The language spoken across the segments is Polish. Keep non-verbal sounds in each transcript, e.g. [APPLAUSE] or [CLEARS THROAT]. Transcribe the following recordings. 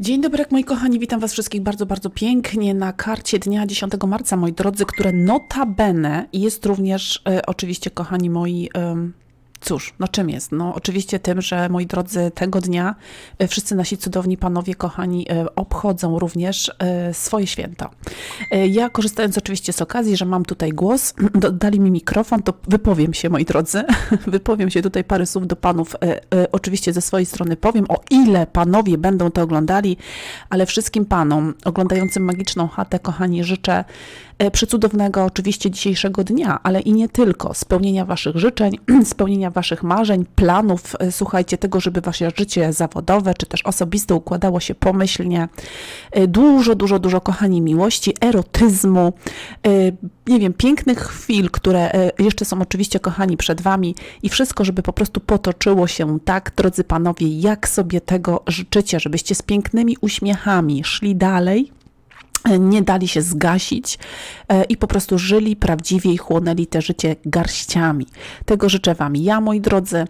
Dzień dobry, moi kochani, witam Was wszystkich bardzo, bardzo pięknie na karcie dnia 10 marca, moi drodzy, które notabene jest również, e, oczywiście, kochani moi, cóż, no czym jest? No oczywiście tym, że, moi drodzy, tego dnia e, wszyscy nasi cudowni panowie, kochani, e, obchodzą również e, swoje święto. Ja, korzystając oczywiście z okazji, że mam tutaj głos, [CLEARS THROAT] dali mi mikrofon, to wypowiem się, moi drodzy, [LAUGHS] wypowiem się tutaj parę słów do panów, oczywiście ze swojej strony powiem, o ile panowie będą to oglądali, ale wszystkim panom oglądającym Magiczną Chatę, kochani, życzę przecudownego oczywiście dzisiejszego dnia, ale i nie tylko, spełnienia waszych życzeń, [CLEARS THROAT] spełnienia waszych marzeń, planów, e, słuchajcie, tego, żeby wasze życie zawodowe, czy też osobiste układało się pomyślnie, E, dużo, dużo, dużo, kochani, miłości, erotyzmu, e, nie wiem, pięknych chwil, które jeszcze są oczywiście, kochani, przed wami i wszystko, żeby po prostu potoczyło się tak, drodzy panowie, jak sobie tego życzycie, żebyście z pięknymi uśmiechami szli dalej, nie dali się zgasić e, i po prostu żyli prawdziwie i chłonęli te życie garściami. Tego życzę Wam ja, moi drodzy.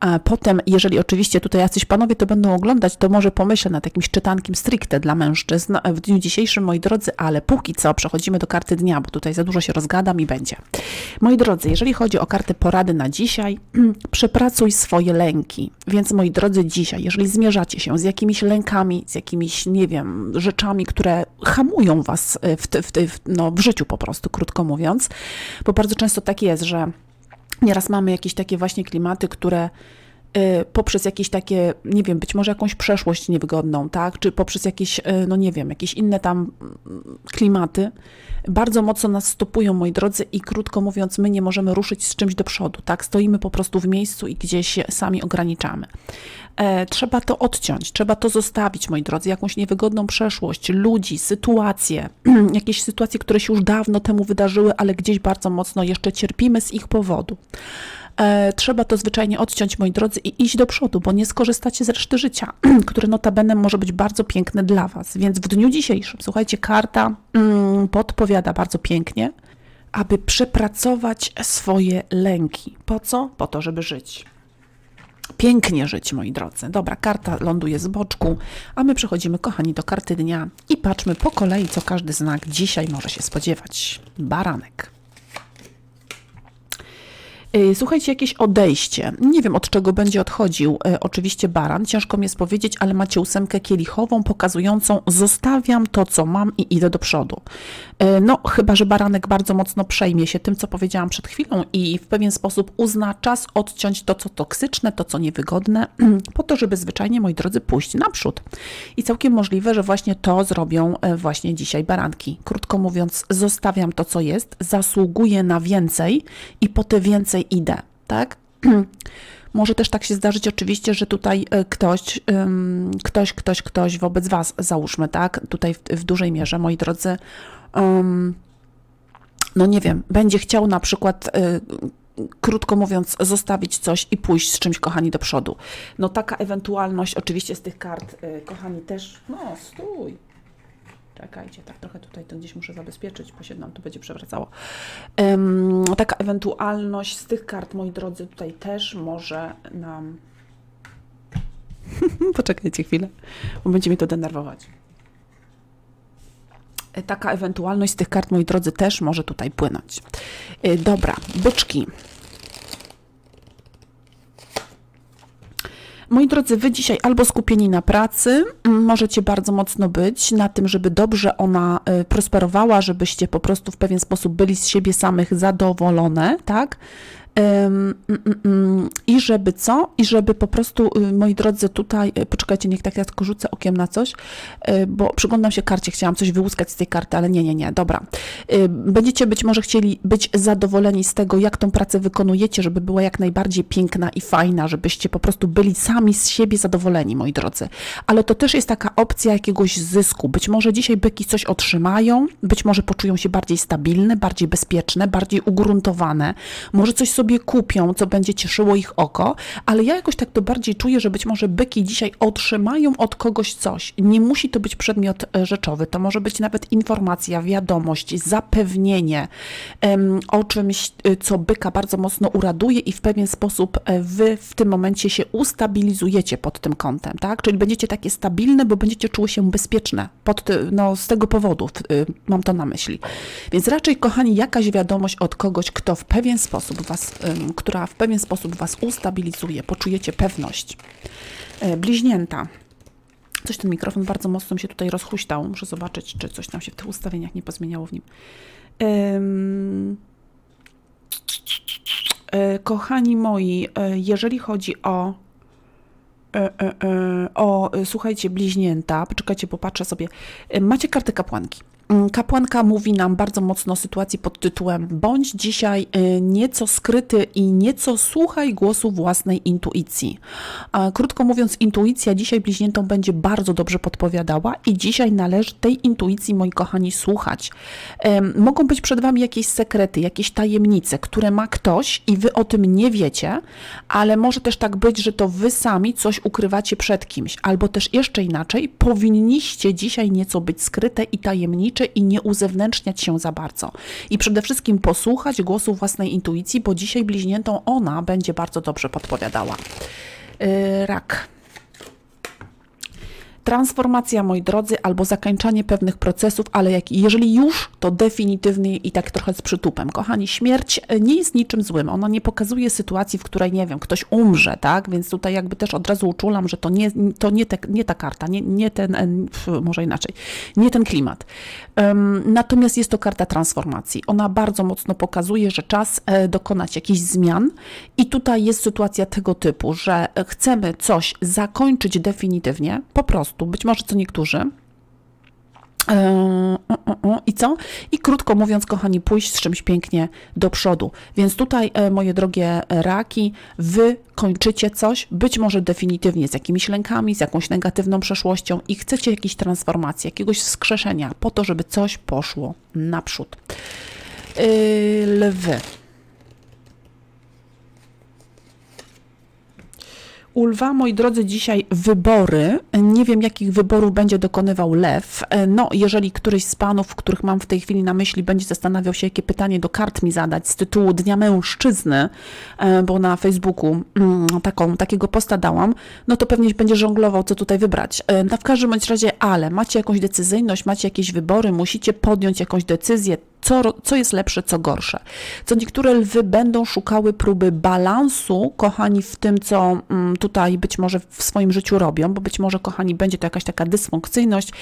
A potem, jeżeli oczywiście tutaj jacyś panowie to będą oglądać, to może pomyślę nad jakimś czytankiem stricte dla mężczyzn w dniu dzisiejszym, moi drodzy, ale póki co przechodzimy do karty dnia, bo tutaj za dużo się rozgadam i będzie. Moi drodzy, jeżeli chodzi o kartę porady na dzisiaj, [CLEARS THROAT] przepracuj swoje lęki. Więc moi drodzy, dzisiaj, jeżeli zmierzacie się z jakimiś lękami, z jakimiś, nie wiem, rzeczami, które hamują was y, w, w, w, no, w życiu po prostu, krótko mówiąc, bo bardzo często tak jest, że nieraz mamy jakieś takie właśnie klimaty, które poprzez jakieś takie, nie wiem, być może jakąś przeszłość niewygodną, tak, czy poprzez jakieś, y, no nie wiem, jakieś inne tam mm, klimaty, bardzo mocno nas stopują, moi drodzy, i krótko mówiąc, my nie możemy ruszyć z czymś do przodu, tak? Stoimy po prostu w miejscu i gdzieś sami ograniczamy. E, trzeba to odciąć, trzeba to zostawić, moi drodzy, jakąś niewygodną przeszłość, ludzi, sytuacje, [CLEARS THROAT] jakieś sytuacje, które się już dawno temu wydarzyły, ale gdzieś bardzo mocno jeszcze cierpimy z ich powodu. E, trzeba to zwyczajnie odciąć, moi drodzy, i iść do przodu, bo nie skorzystacie z reszty życia, [CLEARS THROAT] które notabene może być bardzo piękne dla Was. Więc w dniu dzisiejszym, słuchajcie, karta mm, podpowiada bardzo pięknie, aby przepracować swoje lęki. Po co? Po to, żeby żyć. Pięknie żyć, moi drodzy. Dobra, karta ląduje z boczku, a my przechodzimy, kochani, do karty dnia i patrzmy po kolei, co każdy znak dzisiaj może się spodziewać. Baranek. Y, Słuchajcie, jakieś odejście. Nie wiem, od czego będzie odchodził e, oczywiście baran. Ciężko mi jest powiedzieć, ale macie ósemkę kielichową pokazującą zostawiam to, co mam i idę do przodu. E, No, chyba, że baranek bardzo mocno przejmie się tym, co powiedziałam przed chwilą i w pewien sposób uzna czas odciąć to, co toksyczne, to, co niewygodne, [CLEARS THROAT] po to, żeby zwyczajnie, moi drodzy, pójść naprzód. I całkiem możliwe, że właśnie to zrobią właśnie dzisiaj baranki. Krótko mówiąc, zostawiam to, co jest, zasługuję na więcej i po te więcej idę, tak? [CLEARS THROAT] Może też tak się zdarzyć oczywiście, że tutaj e, ktoś, ktoś, ktoś, ktoś wobec Was, załóżmy, tak? Tutaj w, w dużej mierze, moi drodzy, ym, no nie wiem, będzie chciał na przykład, y, krótko mówiąc, zostawić coś i pójść z czymś, kochani, do przodu. No taka ewentualność oczywiście z tych kart, y, kochani, też, no stój. Czekajcie, tak trochę tutaj to gdzieś muszę zabezpieczyć, bo się nam tu będzie przewracało. Em, taka ewentualność z tych kart, moi drodzy, tutaj też może nam... [LAUGHS] Poczekajcie chwilę, bo będzie mnie to denerwować. E, Taka ewentualność z tych kart, moi drodzy, też może tutaj płynąć. E, Dobra, byczki. Moi drodzy, wy dzisiaj albo skupieni na pracy, m, możecie bardzo mocno być na tym, żeby dobrze ona y, prosperowała, żebyście po prostu w pewien sposób byli z siebie samych zadowolone, tak? Mm, mm, mm. I żeby co? I żeby po prostu, y, moi drodzy, tutaj, y, poczekajcie, niech tak ja tylko rzucę okiem na coś, y, bo przyglądam się karcie, chciałam coś wyłuskać z tej karty, ale nie, nie, nie, dobra. Y, Będziecie być może chcieli być zadowoleni z tego, jak tą pracę wykonujecie, żeby była jak najbardziej piękna i fajna, żebyście po prostu byli sami z siebie zadowoleni, moi drodzy. Ale to też jest taka opcja jakiegoś zysku. Być może dzisiaj byki coś otrzymają, być może poczują się bardziej stabilne, bardziej bezpieczne, bardziej ugruntowane, może coś sobie sobie kupią, co będzie cieszyło ich oko, ale ja jakoś tak to bardziej czuję, że być może byki dzisiaj otrzymają od kogoś coś. Nie musi to być przedmiot e, rzeczowy, to może być nawet informacja, wiadomość, zapewnienie o czymś, e, co byka bardzo mocno uraduje i w pewien sposób e, wy w tym momencie się ustabilizujecie pod tym kątem, tak? Czyli będziecie takie stabilne, bo będziecie czuły się bezpieczne pod, no, z tego powodu, y, mam to na myśli. Więc raczej, kochani, jakaś wiadomość od kogoś, kto w pewien sposób was, która w pewien sposób was ustabilizuje, poczujecie pewność. E, Bliźnięta. Coś ten mikrofon bardzo mocno się tutaj rozhuśtał. Muszę zobaczyć, czy coś tam się w tych ustawieniach nie pozmieniało w nim. E, Kochani moi, e, jeżeli chodzi o o, słuchajcie, bliźnięta, poczekajcie, popatrzę sobie. Macie kartę kapłanki. Mm, Kapłanka mówi nam bardzo mocno o sytuacji pod tytułem bądź dzisiaj e, nieco skryty i nieco słuchaj głosu własnej intuicji. Krótko mówiąc, intuicja dzisiaj bliźniętom będzie bardzo dobrze podpowiadała i dzisiaj należy tej intuicji, moi kochani, słuchać. Mogą być przed Wami jakieś sekrety, jakieś tajemnice, które ma ktoś i Wy o tym nie wiecie, ale może też tak być, że to Wy sami coś ukrywacie przed kimś, albo też jeszcze inaczej, powinniście dzisiaj nieco być skryte i tajemnicze i nie uzewnętrzniać się za bardzo. I przede wszystkim posłuchać głosu własnej intuicji, bo dzisiaj bliźniętą ona będzie bardzo dobrze podpowiadała. Yy, rak. Transformacja, moi drodzy, albo zakończenie pewnych procesów, ale jak, jeżeli już, to definitywnie i tak trochę z przytupem. Kochani, śmierć e, nie jest niczym złym. Ona nie pokazuje sytuacji, w której, nie wiem, ktoś umrze, tak? Więc tutaj jakby też od razu uczulam, że to nie, to nie, te, nie ta karta, nie, nie ten, e, pf, może inaczej, nie ten klimat. Em, natomiast jest to karta transformacji. Ona bardzo mocno pokazuje, że czas e, dokonać jakichś zmian i tutaj jest sytuacja tego typu, że e, chcemy coś zakończyć definitywnie, po prostu, być może co niektórzy, o. I co? I krótko mówiąc, kochani, pójść z czymś pięknie do przodu. Więc tutaj, e, moje drogie raki, wy kończycie coś, być może definitywnie z jakimiś lękami, z jakąś negatywną przeszłością i chcecie jakiejś transformacji, jakiegoś wskrzeszenia, po to, żeby coś poszło naprzód. Yy, lwy. U lwa, moi drodzy, dzisiaj wybory. Nie wiem, jakich wyborów będzie dokonywał lew. No, jeżeli któryś z panów, których mam w tej chwili na myśli, będzie zastanawiał się, jakie pytanie do kart mi zadać z tytułu Dnia Mężczyzny, e, bo na Facebooku mm, taką, takiego posta dałam, no to pewnie będzie żonglował, co tutaj wybrać. E, No, w każdym bądź razie, ale macie jakąś decyzyjność, macie jakieś wybory, musicie podjąć jakąś decyzję, co, co jest lepsze, co gorsze. Co niektóre lwy będą szukały próby balansu, kochani, w tym, co mm, tutaj być może w swoim życiu robią, bo być może, kochani, będzie to jakaś taka dysfunkcyjność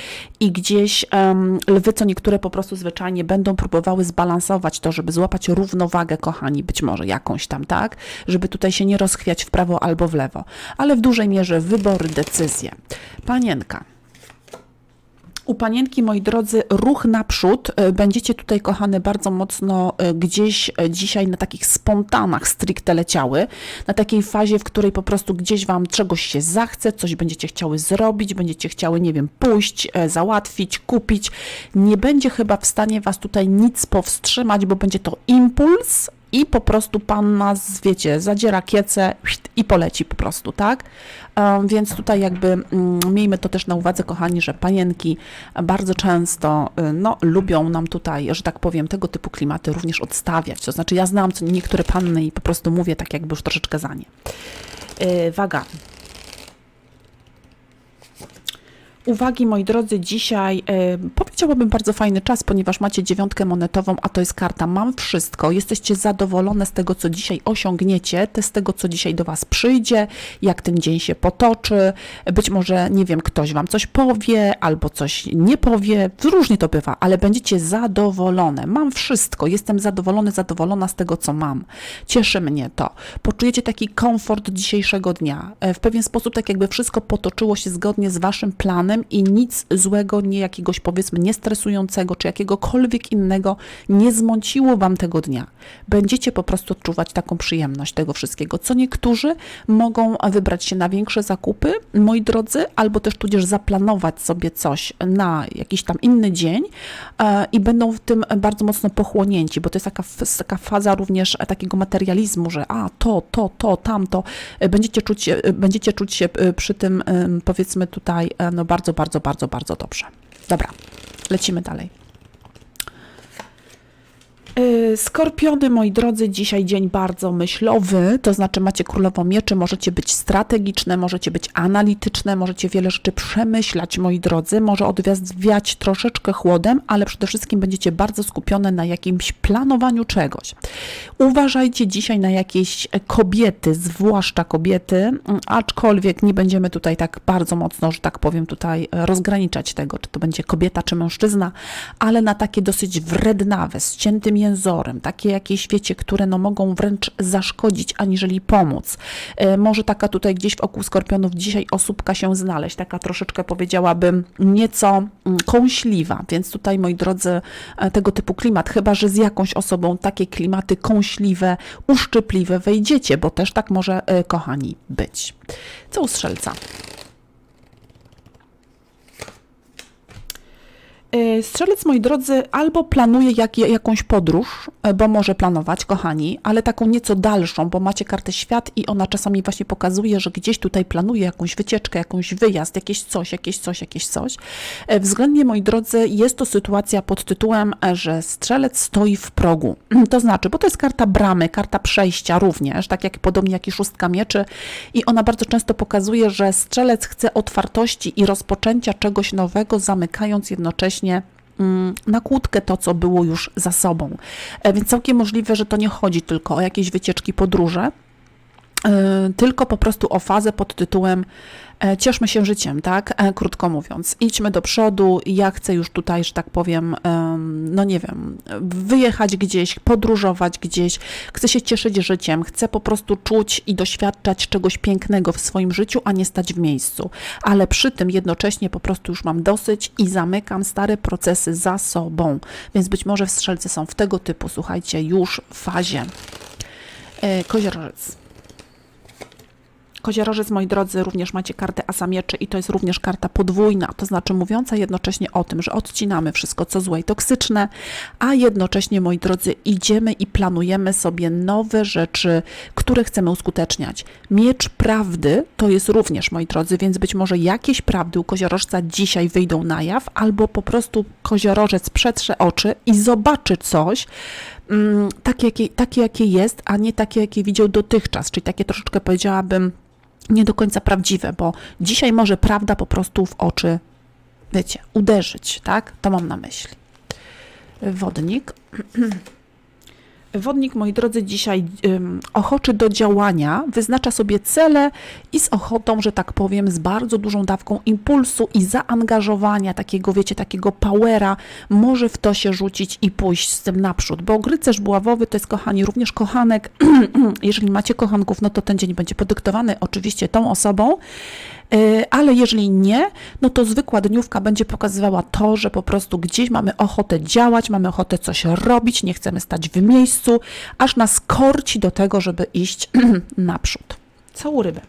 i gdzieś em, lwy, co niektóre po prostu zwyczajnie będą próbowały zbalansować to, żeby złapać równowagę, kochani, być może jakąś tam, tak? Żeby tutaj się nie rozchwiać w prawo albo w lewo. Ale w dużej mierze wybory, decyzje. Panienka. U panienki, moi drodzy, ruch naprzód. E, Będziecie tutaj, kochane, bardzo mocno e, gdzieś e, dzisiaj na takich spontanach stricte leciały, na takiej fazie, w której po prostu gdzieś wam czegoś się zachce, coś będziecie chciały zrobić, będziecie chciały, nie wiem, pójść, załatwić, kupić. Nie będzie chyba w stanie was tutaj nic powstrzymać, bo będzie to impuls, i po prostu pan nas, wiecie, zadziera kiece i poleci po prostu, tak? Więc tutaj jakby mm, miejmy to też na uwadze, kochani, że panienki bardzo często y, no, lubią nam tutaj, że tak powiem, tego typu klimaty również odstawiać. To znaczy ja znam niektóre panny i po prostu mówię tak jakby już troszeczkę za nie. Yy, Waga. Uwagi, moi drodzy, dzisiaj e, powiedziałabym bardzo fajny czas, ponieważ macie dziewiątkę monetową, a to jest karta Mam wszystko. Jesteście zadowolone z tego, co dzisiaj osiągniecie, z tego, co dzisiaj do Was przyjdzie, jak ten dzień się potoczy. Być może, nie wiem, ktoś Wam coś powie albo coś nie powie. Różnie to bywa, ale będziecie zadowolone. Mam wszystko, jestem zadowolony, zadowolona z tego, co mam. Cieszy mnie to. Poczujecie taki komfort dzisiejszego dnia. E, W pewien sposób, tak jakby wszystko potoczyło się zgodnie z Waszym planem i nic złego, nie jakiegoś powiedzmy niestresującego, czy jakiegokolwiek innego nie zmąciło Wam tego dnia. Będziecie po prostu odczuwać taką przyjemność tego wszystkiego, co niektórzy mogą wybrać się na większe zakupy, moi drodzy, albo też tudzież zaplanować sobie coś na jakiś tam inny dzień e, i będą w tym bardzo mocno pochłonięci, bo to jest taka, taka faza również takiego materializmu, że a to, to, to, tamto, E, będziecie czuć, e, będziecie czuć się e, przy tym powiedzmy tutaj e, no bardzo, bardzo, bardzo, bardzo dobrze. Dobra, lecimy dalej. Yy, Skorpiony, moi drodzy, dzisiaj dzień bardzo myślowy, to znaczy macie królową mieczy, możecie być strategiczne, możecie być analityczne, możecie wiele rzeczy przemyślać, moi drodzy, może od was wiać troszeczkę chłodem, ale przede wszystkim będziecie bardzo skupione na jakimś planowaniu czegoś. Uważajcie dzisiaj na jakieś e, kobiety, zwłaszcza kobiety, mm, aczkolwiek nie będziemy tutaj tak bardzo mocno, że tak powiem, tutaj e, rozgraniczać tego, czy to będzie kobieta, czy mężczyzna, ale na takie dosyć wrednawe, z ciętym jęzorem, takie jakieś, wiecie, które no mogą wręcz zaszkodzić, aniżeli pomóc. E, Może taka tutaj gdzieś w oku skorpionów dzisiaj osóbka się znaleźć, taka troszeczkę powiedziałabym nieco mm, kąśliwa, więc tutaj, moi drodzy, e, tego typu klimat, chyba że z jakąś osobą takie klimaty kąśliwe, uszczypliwe wejdziecie, bo też tak może, e, kochani, być. Co u strzelca? Strzelec, moi drodzy, albo planuje jak, jakąś podróż, e, bo może planować, kochani, ale taką nieco dalszą, bo macie kartę świat i ona czasami właśnie pokazuje, że gdzieś tutaj planuje jakąś wycieczkę, jakąś wyjazd, jakieś coś, jakieś coś, jakieś coś. E, Względnie, moi drodzy, jest to sytuacja pod tytułem, e, że strzelec stoi w progu. [CLEARS THROAT] To znaczy, bo to jest karta bramy, karta przejścia również, tak jak podobnie jak i szóstka mieczy i ona bardzo często pokazuje, że strzelec chce otwartości i rozpoczęcia czegoś nowego, zamykając jednocześnie mm, na kłódkę to, co było już za sobą. E, Więc całkiem możliwe, że to nie chodzi tylko o jakieś wycieczki, podróże, e, tylko po prostu o fazę pod tytułem cieszmy się życiem, tak? E, Krótko mówiąc, idźmy do przodu. Ja chcę już tutaj, że tak powiem, em, no nie wiem, wyjechać gdzieś, podróżować gdzieś, chcę się cieszyć życiem, chcę po prostu czuć i doświadczać czegoś pięknego w swoim życiu, a nie stać w miejscu. Ale przy tym jednocześnie po prostu już mam dosyć i zamykam stare procesy za sobą. Więc być może w strzelcy są w tego typu, słuchajcie, już fazie. E, Koziorożec. Koziorożec, moi drodzy, również macie kartę Asa Mieczy i to jest również karta podwójna, to znaczy mówiąca jednocześnie o tym, że odcinamy wszystko, co złe i toksyczne, a jednocześnie, moi drodzy, idziemy i planujemy sobie nowe rzeczy, które chcemy uskuteczniać. Miecz prawdy to jest również, moi drodzy, więc być może jakieś prawdy u koziorożca dzisiaj wyjdą na jaw, albo po prostu koziorożec przetrze oczy i zobaczy coś, mm, takie, jakie, takie, jakie jest, a nie takie, jakie widział dotychczas, czyli takie troszeczkę powiedziałabym nie do końca prawdziwe, bo dzisiaj może prawda po prostu w oczy, wiecie, uderzyć, tak? To mam na myśli. Wodnik. [CLEARS THROAT] Wodnik, moi drodzy, dzisiaj ochoczy do działania, wyznacza sobie cele i z ochotą, że tak powiem, z bardzo dużą dawką impulsu i zaangażowania, takiego, wiecie, takiego powera, może w to się rzucić i pójść z tym naprzód. Bo rycerz buławowy to jest, kochani, również kochanek. [CLEARS THROAT] Jeżeli macie kochanków, no to ten dzień będzie podyktowany oczywiście tą osobą. Yy, Ale jeżeli nie, no to zwykła dniówka będzie pokazywała to, że po prostu gdzieś mamy ochotę działać, mamy ochotę coś robić, nie chcemy stać w miejscu, aż nas korci do tego, żeby iść [CLEARS THROAT] naprzód. Całą rybę.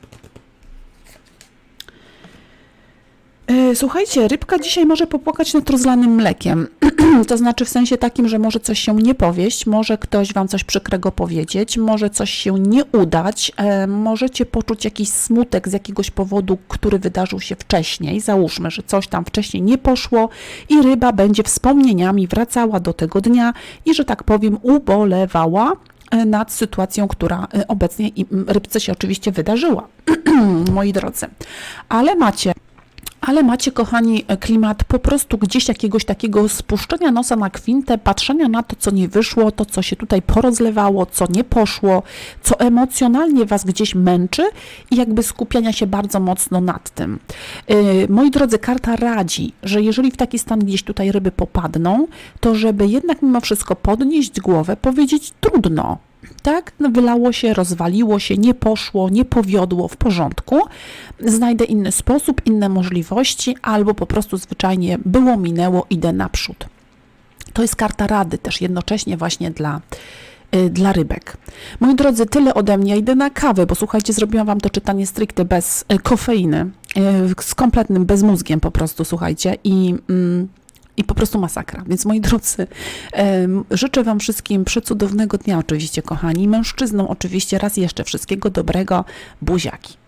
Słuchajcie, rybka dzisiaj może popłakać nad rozlanym mlekiem. [CLEARS THROAT] to znaczy w sensie takim, że może coś się nie powieść, może ktoś wam coś przykrego powiedzieć, może coś się nie udać, e, możecie poczuć jakiś smutek z jakiegoś powodu, który wydarzył się wcześniej. Załóżmy, że coś tam wcześniej nie poszło i ryba będzie wspomnieniami wracała do tego dnia i, że tak powiem, ubolewała e, nad sytuacją, która e, obecnie rybce się oczywiście wydarzyła, [CLEARS THROAT] moi drodzy. Ale macie ale macie, kochani, klimat po prostu gdzieś jakiegoś takiego spuszczenia nosa na kwintę, patrzenia na to, co nie wyszło, to, co się tutaj porozlewało, co nie poszło, co emocjonalnie Was gdzieś męczy i jakby skupiania się bardzo mocno nad tym. Yy, moi drodzy, karta radzi, że jeżeli w taki stan gdzieś tutaj ryby popadną, to żeby jednak mimo wszystko podnieść głowę, powiedzieć trudno. Tak, no wylało się, rozwaliło się, nie poszło, nie powiodło, w porządku. Znajdę inny sposób, inne możliwości, albo po prostu zwyczajnie było, minęło, idę naprzód. To jest karta rady też jednocześnie właśnie dla, y, dla rybek. Moi drodzy, tyle ode mnie. Idę na kawę, bo słuchajcie, zrobiłam wam to czytanie stricte bez y, kofeiny, y, z kompletnym bezmózgiem po prostu, słuchajcie. I, mm, i po prostu masakra. Więc moi drodzy, życzę Wam wszystkim przecudownego dnia, oczywiście, kochani. Mężczyznom, oczywiście, raz jeszcze wszystkiego dobrego. Buziaki.